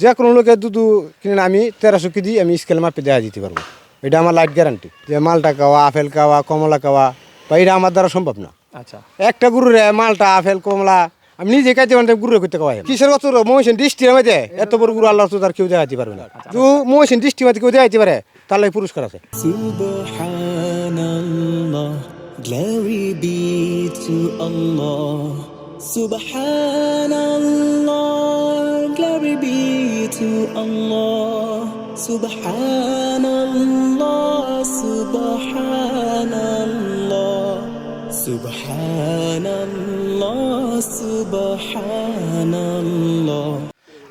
যে কোনো লোকের দুধ কিনে আমি তেরোশো কেজি আমি স্কেল মাপে দেওয়া দিতে পারব। এটা আমার লাইট গ্যারান্টি যে মালটা খাওয়া আপেল খাওয়া কমলা খাওয়া বা এটা আমার দ্বারা সম্ভব না। আচ্ছা। একটা গুরুরে মালটা আপেল কমলা আমি নিজে খাইতে পারতাম গুরুরে করতে খাওয়াই কিসের কত মহিষেন দৃষ্টির মধ্যে এত বড় গুরু আল্লাহ তো তার কেউ দেওয়া দেখাতে পারবে না। তো মহিষেন দৃষ্টির মধ্যে কেউ দেওয়া দেখাতে পারে তাহলে পুরস্কার আছে। glory be to Allah. Subhanallah, glory be to Allah. Subhanallah, Subhanallah, Subhanallah, Subhanallah.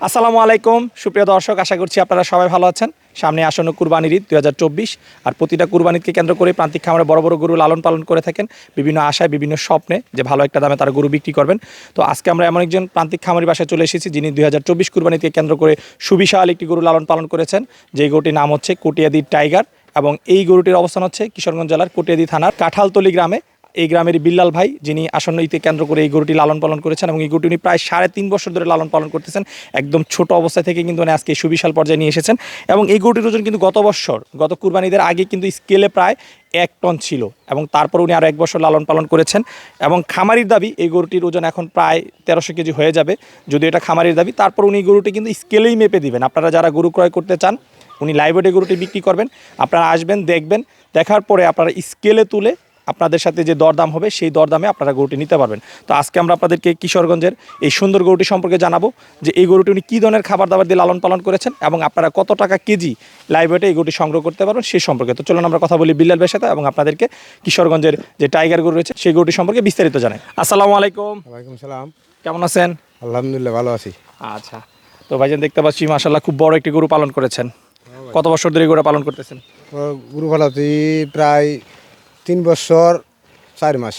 আসসালামু আলাইকুম। সুপ্রিয় দর্শক, আশা করছি আপনারা সবাই ভালো আছেন। সামনে আসন্ন কুরবানির ঈদ দুই হাজার চব্বিশ। আর প্রতিটা কুরবানিকে কেন্দ্র করে প্রান্তিক খামারে বড় বড় গরু লালন পালন করে থাকেন বিভিন্ন আশায়, বিভিন্ন স্বপ্নে যে ভালো একটা দামে তারা গরু বিক্রি করবেন। তো আজকে আমরা এমন একজন প্রান্তিক খামারি বাসায় চলে এসেছি, যিনি দুই হাজার চব্বিশ কুরবানিকে কেন্দ্র করে সুবিশাল একটি গরু লালন পালন করেছেন। যে গরুটির নাম হচ্ছে কটিয়াদি টাইগার এবং এই গরুটির অবস্থান হচ্ছে কিশোরগঞ্জ জেলার কটিয়াদি থানার কাঁঠালতলি গ্রামে। এই গ্রামের বিল্লাল ভাই, যিনি আসন্ন ঈদকে কেন্দ্র করে এই গরুটি লালন পালন করেছেন এবং এই গরুটি উনি প্রায় সাড়ে তিন বছর ধরে লালন পালন করতেছেন। একদম ছোট অবস্থা থেকে কিন্তু উনি আজকে সুবিশাল পর্যায়ে নিয়ে এসেছেন এবং এই গরুটির ওজন কিন্তু গত বছর, গত কুরবানিদের আগে কিন্তু স্কেলে প্রায় এক টন ছিল এবং তারপর উনি আরও এক বছর লালন পালন করেছেন এবং খামারির দাবি এই গরুটির ওজন এখন প্রায় তেরোশো কেজি হয়ে যাবে যদি এটা খামারির দাবি। তারপর উনি গরুটি কিন্তু স্কেলেই মেপে দিবেন। আপনারা যারা গরু ক্রয় করতে চান, উনি লাইভেটে গরুটি বিক্রি করবেন, আপনারা আসবেন, দেখবেন, দেখার পরে আপনারা স্কেলে তুলে আপনাদের সাথে যে দরদাম হবে সেই দরদামে আপনারা গরুটি নিতে পারবেন। তো আজকে আমরা আপনাদেরকে কিশোরগঞ্জের এই সুন্দর গরুটি সম্পর্কে জানাব যে এই গরুটি উনি কী ধরনের খাবার দাবার দিয়ে লালন পালন করেছেন এবং আপনারা কত টাকা কেজি লাইভেটে এই গরুটি সংগ্রহ করতে পারবেন সেই সম্পর্কে। তো চলুন আমরা কথা বলি বিল্লাল ভাইয়ের সাথে এবং আপনাদেরকে কিশোরগঞ্জের যে টাইগার গরু রয়েছে সেই গরুটি সম্পর্কে বিস্তারিত জানাই। আসসালামু আলাইকুম। ওয়ালাইকুম সালাম। কেমন আছেন? আলহামদুলিল্লাহ ভালো আছি। আচ্ছা। তো ভাইজান দেখতে পাচ্ছি মাসাল্লাহ খুব বড় একটি গরু পালন করেছেন। কত বছর ধরে এই গরু পালন করতেছেন? গুরু ভালাতে প্রায় তিন বছর চার মাস।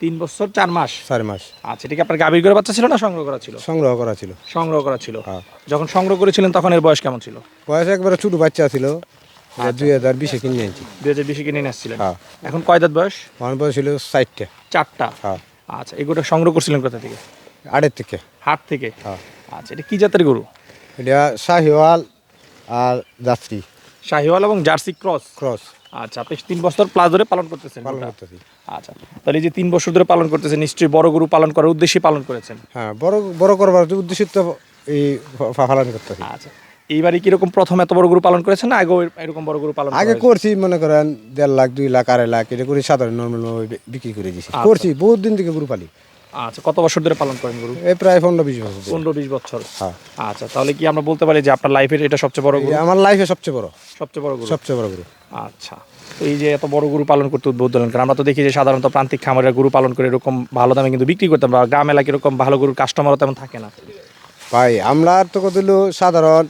তিন বছর চার মাস? চার মাস। আচ্ছা এটা কি আপনার গাভীর করে বাচ্চা ছিল না সংগ্রহ করা ছিল? সংগ্রহ করা ছিল। সংগ্রহ করা ছিল। হ্যাঁ। যখন সংগ্রহ করেছিলেন তখন এর বয়স কেমন ছিল? বয়স একবারে ছোট বাচ্চা ছিল। এটা দুই হাজার বিশে কিনে আনছি দুই হাজার বিশে কিনে আসছিলেন। হ্যাঁ। এখন কয় দাঁত বয়স? আমার বয়স ছিল ষাটটা চারটা? হ্যাঁ। আচ্ছা এগুলো সংগ্রহ করছিলেন কোথা থেকে? আড়ের থেকে। হাট থেকে? আচ্ছা এটা কি জাতের গরু? এটা শাহিওয়াল আর যাত্রী শাহিওয়াল এবং জার্সি ক্রস? ক্রস। আচ্ছা আপনি তিন বছর প্লাস ধরে পালন করতেছেন পালন করতেছি। আচ্ছা তাহলে যে তিন বছর ধরে পালন করতেছেন নিশ্চয়ই বড় গরু পালন করার উদ্দেশ্যে পালন করেছেন? হ্যাঁ বড় বড় করবার উদ্দেশ্য তো এই পালন করতেছি। আচ্ছা এইবারই কীরকম প্রথম এত বড় গরু পালন করেছেন না এরকম বড় গরু পালন আগে করছি মনে করেন দেড় লাখ দুই লাখ আড়াই লাখ এটা করে সাধারণ নর্মাল বিক্রি করে দিয়েছি আচ্ছা। করছি বহুত দিন থেকে গরু পালি। আচ্ছা কত বছর ধরে পালন করেন গরু? এই প্রায় পনেরো বিশ বছর পনেরো বিশ বছর। হ্যাঁ। আচ্ছা তাহলে কি আমরা বলতে পারি যে আপনার লাইফের এটা সবচেয়ে বড় গরু? আমার লাইফে সবচেয়ে বড়। সবচেয়ে বড় গরু? সবচেয়ে বড় গরু। আচ্ছা তো এই যে এত বড় গরু পালন করতে উদ্বুদ্ধ হলেন কারণ আমরা তো দেখি যে সাধারণত প্রান্তিক খামারের গরু পালন করে এরকম ভালো দামে কিন্তু বিক্রি করতাম বা গ্রাম এলাকায় এরকম ভালো গরুর কাস্টমারও তেমন থাকে না। ভাই আমরা তো কত সাধারণ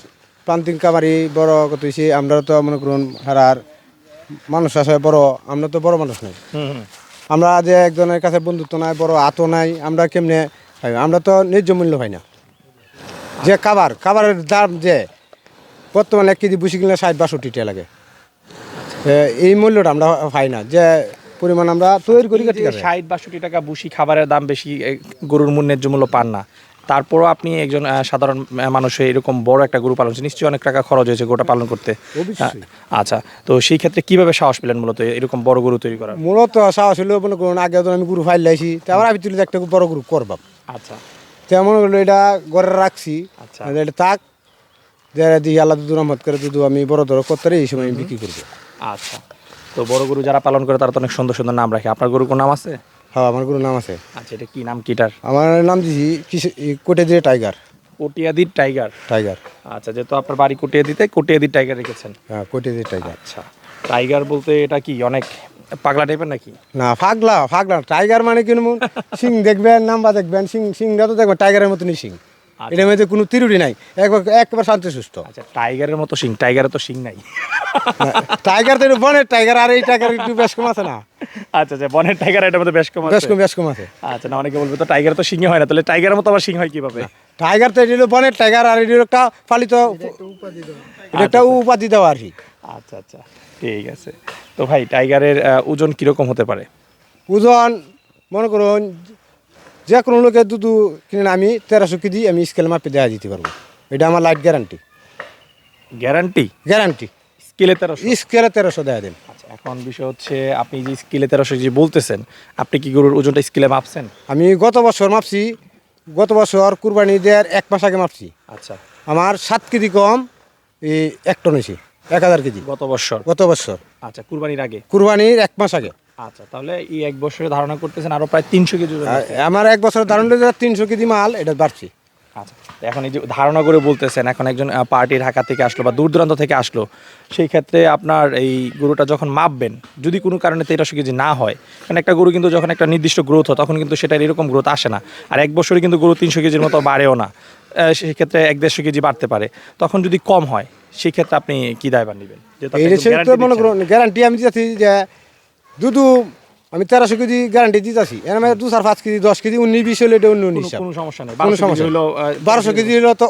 প্রান্তিক খামারি বড় কত আমরা তো মনে করুন হারার মানুষ আছে বড় আমরা তো বড় মানুষ নাই। হুম হুম। আমরা যে একজনের কাছে বন্ধুত্ব নাই, বড় আতো নাই, আমরা কেমনে আমরা তো ন্যায্য মূল্য হয় না। যে খাবার, খাবারের দাম যে, বর্তমানে এক কেজি বুসি কিনলে ষাট, বাষট্টি টাকা লাগে। এই মূল্যটা আমরা পাই না। যে পরিমাণ আমরা তৈরি করি ষাট, বাষট্টি টাকা বুসি খাবারের দাম বেশি গরুর মূল ন্যায্য মূল্য পান না। তারপরও আপনি একজন সাধারণ মানুষ এরকম বড় একটা গরু পালন নিশ্চয়ই অনেক টাকা খরচ হয়েছে গোটা পালন করতে। আচ্ছা তো সেই ক্ষেত্রে কীভাবে সাহস পেলেন মূলত এরকম বড় গরু তৈরি করার? মূলত সাহস হলো মনে করুন আগে আমি গুরু ফাইল লাইছি তারপর আমি তুলে একটা বড় গুরু করবাম আচ্ছা। তেমন হলো এটা ঘরে রাখছি। আচ্ছা। এটা থাক যে দিয়ে আল্লাহ দুধ রহমত করে দুধ আমি বড় ধরো করতে এই সময় বিক্রি করব। আচ্ছা তো বড় গরু যারা পালন করে তারা তো অনেক সুন্দর সুন্দর নাম রাখে। আপনার গরুর কোনো নাম আছে? হ্যাঁ আমার গুরু নাম আছে। আচ্ছা এটা কি নাম কিটার? আমার নাম দিছি কিসে কোটে টাইগার। কটিয়াদির টাইগার? টাইগার। আচ্ছা যেহেতু আপনার বাড়ি কটিয়াদিতে কটিয়াদির টাইগার রেখেছেন। হ্যাঁ কোটে টাইগার। আচ্ছা টাইগার বলতে এটা কি অনেক পাগলা টাইপের নাকি? না ফাগলা ফাগলা টাইগার মানে কি সিং দেখবেন নাম্বার দেখবেন সিং সিংটা তো দেখবেন টাইগারের মতনই সিং। এটার মধ্যে কোনো তিরুটি নাই। একবার একবার শান্ত সুস্থ। আচ্ছা টাইগারের মতো শিং টাইগারের তো শিং নাই। টাইগার তো বনের টাইগার আর এই টাইগার একটু বেশ কম আছে না। আচ্ছা আচ্ছা বনের টাইগার এটার মধ্যে বেশ কম বেশ কম বেশ কম আছে। আচ্ছা না অনেকে বলবে তো টাইগার তো শিঙে হয় না তাহলে টাইগারের মতো আবার শিং হয় কীভাবে? টাইগার তো এটা বনের টাইগার আর এটা একটা পালিত এটা একটা উপাধি দেওয়া। আর কি। আচ্ছা আচ্ছা ঠিক আছে। তো ভাই টাইগারের ওজন কীরকম হতে পারে? ওজন মনে করুন যে কোনো লোকের দুধ কিনে আমি তেরোশো কেজি আমি স্কেল মাপে দেওয়া দিতে পারব। এটা আমার লাইট গ্যারান্টি গ্যারান্টি গ্যারান্টি স্কেলে তেরোশো? স্কেলে তেরোশো দেওয়া দেন। আচ্ছা এখন বিষয় হচ্ছে আপনি যে স্কেলে তেরোশো যে বলতেছেন আপনি কি গরুর ওজনটা স্কেলে মাপছেন? আমি গত বছর মাপছি গত বছর কুরবানি দেওয়ার এক মাস আগে মাপছি। আচ্ছা। আমার সাত কেজি কম এই এক টন হয়েছে এক হাজার কেজি। গত বছর? গত বছর। আচ্ছা কুরবানির আগে? কুরবানির এক মাস আগে। আচ্ছা তাহলে এই এক বছরে ধারণা করতেছেন আরও প্রায় তিনশো কেজি। আমার এক বছর দারুণ তিনশো কেজি মাল এটা বাড়ছি। আচ্ছা এখন এই যে ধারণা করে বলতেছেন এখন একজন পার্টি ঢাকা থেকে আসলো বা দূর দূরান্ত থেকে আসলো সেই ক্ষেত্রে আপনার এই গরুটা যখন মাপবেন যদি কোনো কারণে তেরোশো কেজি না হয় কারণ একটা গরু কিন্তু যখন একটা নির্দিষ্ট গ্রোথ হয় তখন কিন্তু সেটার এরকম গ্রোথ আসে না। আর এক বছরে কিন্তু গরু তিনশো কেজির মতো বাড়েও না আহ, সেই ক্ষেত্রে এক দেড়শো কেজি বাড়তে পারে। তখন যদি কম হয় সেই ক্ষেত্রে আপনি কি দায়ভার নেবেন? মনে গ্যারান্টি আমি দিতেছি যে দুধু আমি তেরোশো কেজি গ্যারান্টি দিতেছি। এর মধ্যে দু চার পাঁচ কেজি দশ কেজি উনিশ বিশ হলে এটা অন্য অন্য কোনো- হিসাব। কোনো সমস্যা নেই। কোনো সমস্যা হলো বারোশো কেজি হলো তো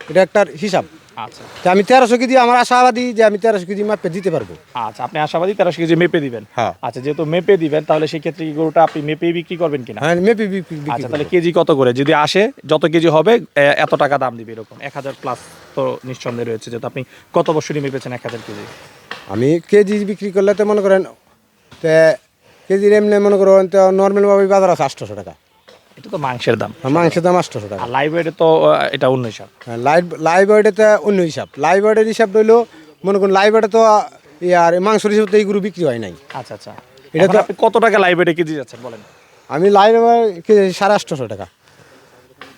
এটা একটা হিসাব। আচ্ছা। আমি তেরোশো কেজি আমার আশাবাদী যে আমি তেরোশো কেজি মাপে দিতে পারব। আচ্ছা আপনি আশাবাদী তেরোশো কেজি মেপে দিবেন? হ্যাঁ। আচ্ছা যেহেতু মেপে দিবেন তাহলে সেই ক্ষেত্রে কি গরুটা আপনি মেপেই বিক্রি করবেন কিনা? হ্যাঁ মেপে বিক্রি বিক্রি আচ্ছা তাহলে কেজি কত করে? যদি আসে যত কেজি হবে এত টাকা দাম দিবে এরকম। এক হাজার প্লাস তো নিঃসন্দেহে রয়েছে যেহেতু আপনি কত বছরই মেপেছেন এক হাজার কেজি? আমি কেজি বিক্রি করলে তো মনে করেন তে কেজির এমনি মনে করো নর্মালভাবে বাজার আছে আটশোশো টাকা। এটা তো মাংসের দাম। মাংসের দাম আটশোশো টাকা। লাইভ ওয়েটে তো এটা অন্য হিসাব। লাইভ লাইভ ওয়েটেতে অন্য হিসাব। লাইভ ওয়েটের হিসাব রইল মনে করুন লাইভ ওয়েটে তো আর মাংসের হিসাবে তো এইগুলো বিক্রি হয় নাই। আচ্ছা আচ্ছা। এটা তো- কত টাকা লাইভ ওয়েটে কেজি যাচ্ছেন বলেন? আমি লাইভ কেজি সাড়ে আটশোশো টাকা।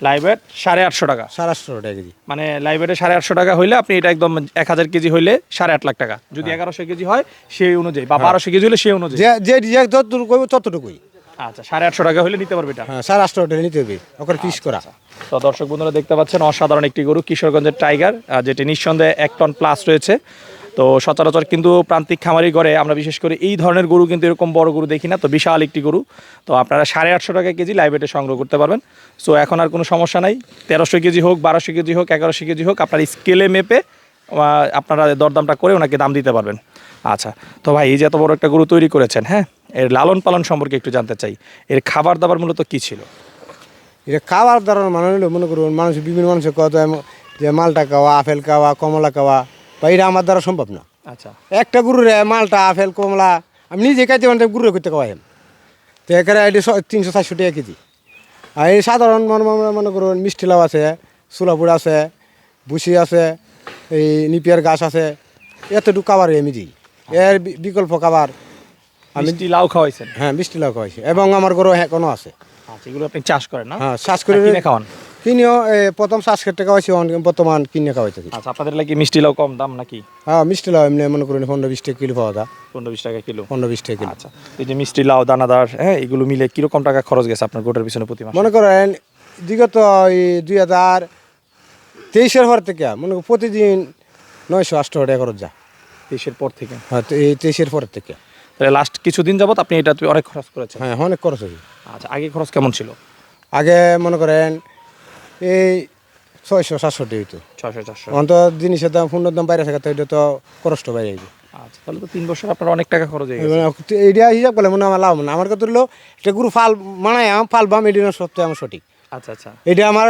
লাইভ সাড়ে আটশো টাকা। সাড়ে আটশোশো টাকা কেজি। মানে লাইভ ওয়েটে সাড়ে আটশো টাকা হইলে আপনি এটা একদম এক হাজার কেজি হইলে সাড়ে আট লাখ টাকা। যদি এগারোশো কেজি হয় সেই অনুযায়ী বা বারোশো কেজি হলে সেই অনুযায়ী। যে যে যতটুকু কইব ততটুকুই। আচ্ছা সাড়ে আটশো টাকা হলে নিতে পারবে এটা? হ্যাঁ সাড়ে আটশো টাকা নিতে হবে। ওখানে পিস করা। তো দর্শক বন্ধুরা দেখতে পাচ্ছেন অসাধারণ একটি গরু কিশোরগঞ্জের টাইগার যেটি নিঃসন্দেহে এক টন প্লাস রয়েছে। তো সচরাচর কিন্তু প্রান্তিক খামারি ঘরে আমরা বিশেষ করে এই ধরনের গরু কিন্তু এরকম বড় গরু দেখি না, তো বিশাল একটি গরু। তো আপনারা সাড়ে আটশো টাকা কেজি লাইব্রেটে সংগ্রহ করতে পারবেন। সো এখন আর কোনো সমস্যা নাই। তেরোশো কেজি হোক, বারোশো কেজি হোক, এগারোশো কেজি হোক, আপনার স্কেলে মেপে আপনারা দরদামটা করে ওনাকে দাম দিতে পারবেন। আচ্ছা তো ভাই, এই যে এত বড় একটা গরু তৈরি করেছেন হ্যাঁ? এর লালন পালন সম্পর্কে একটু জানতে চাই। এর খাবার দাবার মূলত কী ছিল? এটা খাবার দাবার মানে মনে করুন, মানুষ বিভিন্ন মানুষের কত যে মালটা খাওয়া, আপেল খাওয়া, কমলা খাওয়া বা এটা আমার দ্বারা সম্ভব না। আচ্ছা। একটা গরুরে মালটা আপেল কমলা আমি নিজে খাইতে পারতাম গরুরে করতে খাওয়াই তো এখানে এটি তিনশো চারশো টাকা কেজি। আর এই সাধারণ মনে মনে- মনে করুন মিষ্টি লাউ আছে সুলাপুর আছে বুসি আছে এই নিপিয়ার গাছ আছে এতটুকু খাবার আমি দিই। এর বিকল্প খাবার আমি মিষ্টি লাউ খাওয়াইছেন? হ্যাঁ মিষ্টি লাউ খাওয়াইছি। এবং আমার গরু হ্যাঁ কোনো আছে। আচ্ছা এগুলো আপনি চাষ করেন না? হ্যাঁ চাষ করে খাওয়ান? কিনিও প্রথম শ্বাস খেতে খাওয়াইছি বর্তমান কিনে খাওয়াইতেছি। আচ্ছা আপনাদের লাগে মিষ্টি লাউ কম দাম নাকি? হ্যাঁ মিষ্টি লাউ এমনি মনে করুন পনেরো বিশ টাকা কিলো পাওয়া যায়। পনেরো বিশ টাকা কিলো? পনেরো বিশ টাকা কিলো। আচ্ছা এই যে মিষ্টি লাউ দানাদার হ্যাঁ এগুলো মিলে কীরকম টাকা খরচ গেছে আপনার গোটার পিছনে প্রতি মাসে? মনে করেন বিগত এই দুই হাজার তেইশের পর থেকে মনে করেন প্রতিদিন নয়শো আটশো টাকা খরচ যা দেশের পর থেকে? হ্যাঁ তো এই তেইশের পর থেকে। তাহলে লাস্ট কিছুদিন যাবত আপনি এটা অনেক খরচ করেছেন। হ্যাঁ অনেক খরচ হয়েছে। আচ্ছা আগে খরচ কেমন ছিল? আগে মনে করেন এই ছয়শো সাতশো টাকা হইতো। ছয়শো চারশো অন্ত জিনিসের দাম পূর্ণর দাম বাইরে থাকে তো এটা তো খরচটা বাইরে যাবে আচ্ছা তাহলে তো তিন বছর আপনার অনেক টাকা খরচ হয়ে গেছে। এইটা হিসাব করলে মনে আমার লাভ না। আমার কথা হলো এটা গুরু ফাল মানায় ফাল বাম এটা সবচেয়ে আমার সঠিক। আচ্ছা আচ্ছা। এটা আমার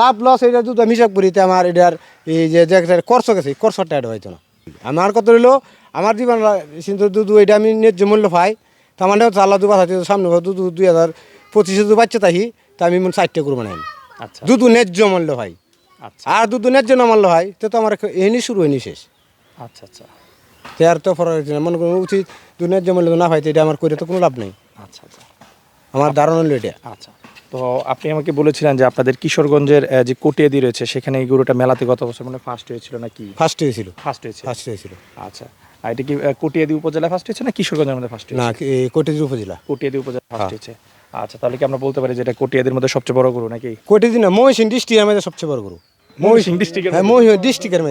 লাভ লস এটা যদি আমি হিসাব করি আমার এটার এই যে একটা খরচ গেছে খরচটা এটা হইতো না। আমার কথা হইল আমার জীবন কিন্তু দুধু এটা আমি ন্যায্য মূল্য পাই। তার মানে হচ্ছে আল্লাহ দুবার সামনে দুধ দুই হাজার পঁচিশে দু বাচ্চা তাহি তা আমি মনে চারটে করব না দুধু ন্যায্য মূল্য ভাই আচ্ছা। আর দুধু ন্যায্য না মূল্য হয় তো তো আমার এনি শুরু হয়নি শেষ। আচ্ছা আচ্ছা। তো আর তো ফরক মনে করুন উচিত দুধ ন্যায্য মূল্য না পাইতে এটা আমার করে তো কোনো লাভ নেই। আচ্ছা আচ্ছা। আমার ধারণা হলো এটা। আচ্ছা। তো আপনি আমাকে বলেছিলেন যে আপনাদের কিশোরগঞ্জের যে কোটিয়াদি রয়েছে সেখানে এই গরুটা মেলাতে গত বছর মানে ফার্স্ট হয়েছিল নাকি? ফার্স্ট হয়েছিল। ফার্স্ট হয়েছে ফার্স্ট হয়েছিল। আচ্ছা। আর এটা কি কটিয়াদি উপজেলা ফার্স্ট হয়েছে না কিশোরগঞ্জের মধ্যে ফার্স্ট না হয়েছে? এই কোটির উপজেলা। কটিয়াদি উপজেলা ফার্স্ট হয়েছে। আচ্ছা তাহলে কি আমরা বলতে পারি যে এটা কটিয়াদির মধ্যে সবচেয়ে বড় গরু নাকি? কোটি না মহিষিং ডিস্ট্রিক্টের মধ্যে সবচেয়ে বড় গরু। ময়মনসিংহ ডিস্ট্রিক্টের হ্যাঁ মহিষ ডিস্ট্রিক্টের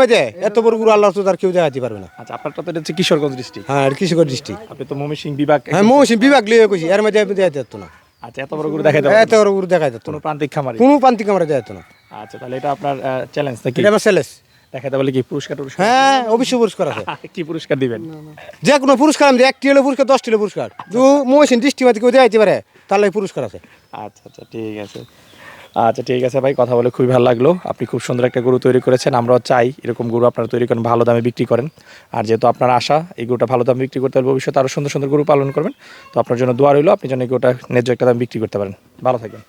মধ্যে। এত বড় গরু আল্লাহ তো তার কেউ দেখাতে পারবে না। আচ্ছা আপনারটা তো হচ্ছে কিশোরগঞ্জ ডিস্ট্রিক্ট। হ্যাঁ কিশোরগঞ্জ ডিস্ট্রিক্ট। আপনি তো বিভাগ হ্যাঁ মহিষিং বিভাগ লিয়ে কইছি এর মধ্যে আমি দেখাতে যেত না। আচ্ছা এত বড় গরু এত বড় গরু দেখাতে কোনো প্রান্তিক খামারি? কোনো প্রান্তিক আমরা দেখাতে না। আচ্ছা তাহলে এটা আপনার চ্যালেঞ্জ নাকি? এটা আমার সেলেস দেখাতে বলে কি পুরস্কার টুরস্কার? হ্যাঁ অবশ্যই পুরস্কার আছে। কি পুরস্কার দিবেন? যে কোনো পুরস্কার আমি দিই, একটি হলে পুরস্কার। পুরস্কার দু মহিষিং ডিস্ট্রিক্ট মধ্যে কেউ দেখাইতে পারে পুরস্কার আছে। আচ্ছা আচ্ছা ঠিক আছে। আচ্ছা ঠিক আছে ভাই কথা বলে খুবই ভালো লাগল। আপনি খুব সুন্দর একটা গরু তৈরি করেছেন আমরাও চাই এরকম গরু আপনারা তৈরি করেন ভালো দামে বিক্রি করেন। আর যেহেতু আপনার আশা এই গরুটা ভালো দামে বিক্রি করতে পারবে ভবিষ্যতে আরও সুন্দর সুন্দর গরু পালন করবেন। তো আপনার জন্য দোয়া রইল আপনি যেন এই গরুটা ন্যায্য একটা দাম বিক্রি করতে পারেন। ভালো থাকবেন।